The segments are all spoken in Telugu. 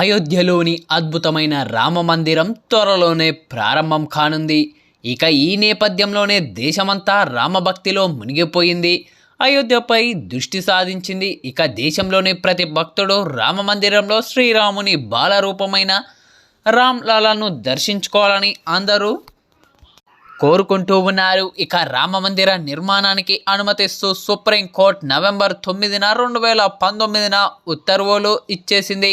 అయోధ్యలోని అద్భుతమైన రామ మందిరం త్వరలోనే ప్రారంభం కానుంది. ఇక ఈ నేపథ్యంలోనే దేశమంతా రామభక్తిలో మునిగిపోయింది. అయోధ్యపై దృష్టి సాధించింది. ఇక దేశంలోని ప్రతి భక్తుడు రామ మందిరంలో శ్రీరాముని బాలరూపమైన రామ్ లాలాను దర్శించుకోవాలని అందరూ కోరుకుంటూ ఉన్నారు. ఇక రామ మందిర నిర్మాణానికి అనుమతిస్తూ సుప్రీంకోర్టు నవంబర్ తొమ్మిదిన రెండు వేల పంతొమ్మిదిన ఉత్తర్వులు ఇచ్చేసింది.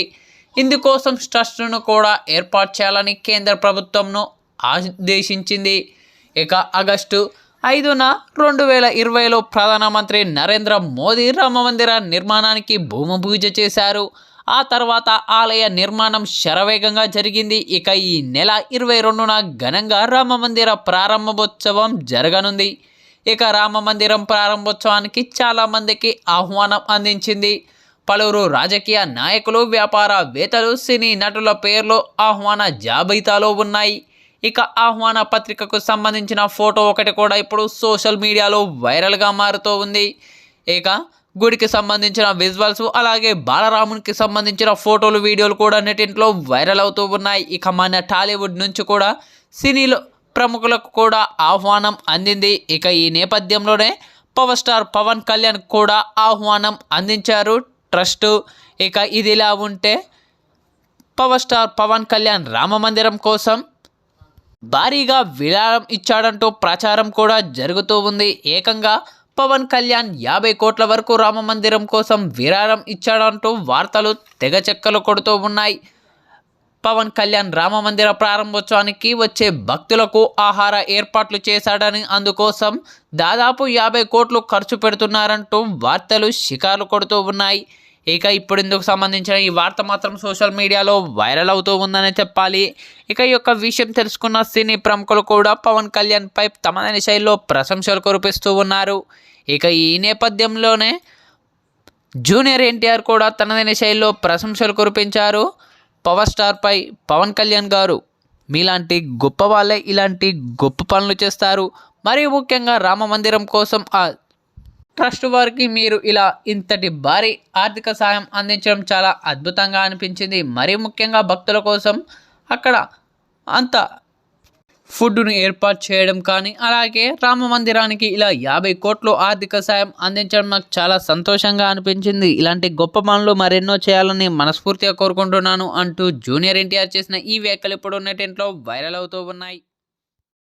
ఇందుకోసం ట్రస్టును కూడా ఏర్పాటు చేయాలని కేంద్ర ప్రభుత్వంను ఆదేశించింది. ఇక ఆగస్టు ఐదున రెండు వేల ఇరవైలో ప్రధానమంత్రి నరేంద్ర మోదీ రామ మందిర నిర్మాణానికి భూమి పూజ చేశారు. ఆ తర్వాత ఆలయ నిర్మాణం శరవేగంగా జరిగింది. ఇక ఈ నెల ఇరవై రెండున ఘనంగా రామ మందిర ప్రారంభోత్సవం జరగనుంది. ఇక రామ మందిరం ప్రారంభోత్సవానికి చాలామందికి ఆహ్వానం అందించింది. పలువురు రాజకీయ నాయకులు వ్యాపారవేత్తలు సినీ నటుల పేర్లు ఆహ్వాన జాబితాలో ఉన్నాయి. ఇక ఆహ్వాన పత్రికకు సంబంధించిన ఫోటో ఒకటి కూడా ఇప్పుడు సోషల్ మీడియాలో వైరల్గా మారుతూ ఉంది. ఇక గుడికి సంబంధించిన విజువల్స్ అలాగే బాలరామునికి సంబంధించిన ఫోటోలు వీడియోలు కూడా నెటింట్లో వైరల్ అవుతూ ఉన్నాయి. ఇక మన టాలీవుడ్ నుంచి కూడా సినీలో ప్రముఖులకు కూడా ఆహ్వానం అందింది. ఇక ఈ నేపథ్యంలోనే పవర్ స్టార్ పవన్ కళ్యాణ్ కూడా ఆహ్వానం అందించారు ట్రస్ట్. ఇక ఇది ఇలా ఉంటే పవర్ స్టార్ పవన్ కళ్యాణ్ రామ మందిరం కోసం భారీగా విరాళం ఇచ్చాడంటూ ప్రచారం కూడా జరుగుతూ ఉంది. ఏకంగా పవన్ కళ్యాణ్ యాభై కోట్ల వరకు రామ మందిరం కోసం విరాళం ఇచ్చాడంటూ వార్తలు తెగ చెక్కలు కొడుతూ ఉన్నాయి. పవన్ కళ్యాణ్ రామ మందిర ప్రారంభోత్సవానికి వచ్చే భక్తులకు ఆహార ఏర్పాట్లు చేశాడని అందుకోసం దాదాపు యాభై కోట్లు ఖర్చు పెడుతున్నారంటూ వార్తలు షికారు కొడుతూ ఉన్నాయి. ఇక ఇప్పుడు ఇందుకు సంబంధించిన ఈ వార్త మాత్రం సోషల్ మీడియాలో వైరల్ అవుతూ ఉందనే చెప్పాలి. ఇక ఈ యొక్క విషయం తెలుసుకున్న సినీ ప్రముఖులు కూడా పవన్ కళ్యాణ్పై తమదైన శైలిలో ప్రశంసలు కురిపిస్తూ ఉన్నారు. ఇక ఈ నేపథ్యంలోనే జూనియర్ ఎన్టీఆర్ కూడా తనదైన శైలిలో ప్రశంసలు కురిపించారు. పవర్ స్టార్పై పవన్ కళ్యాణ్ గారు మీలాంటి గొప్ప వాళ్ళే ఇలాంటి గొప్ప పనులు చేస్తారు. మరియు ముఖ్యంగా రామ మందిరం కోసం ఆ ట్రస్ట్ వారికి మీరు ఇలా ఇంతటి భారీ ఆర్థిక సాయం అందించడం చాలా అద్భుతంగా అనిపించింది. మరీ ముఖ్యంగా భక్తుల కోసం అక్కడ అంత ఫుడ్ను ఏర్పాటు చేయడం కానీ అలాగే రామ మందిరానికి ఇలా యాభై కోట్లు ఆర్థిక సాయం అందించడం నాకు చాలా సంతోషంగా అనిపించింది. ఇలాంటి గొప్ప పనులు మరెన్నో చేయాలని మనస్ఫూర్తిగా కోరుకుంటున్నాను అంటూ జూనియర్ ఎన్టీఆర్ చేసిన ఈ వ్యాఖ్యలు ఇప్పుడు నెటింట్లో వైరల్ అవుతూ ఉన్నాయి.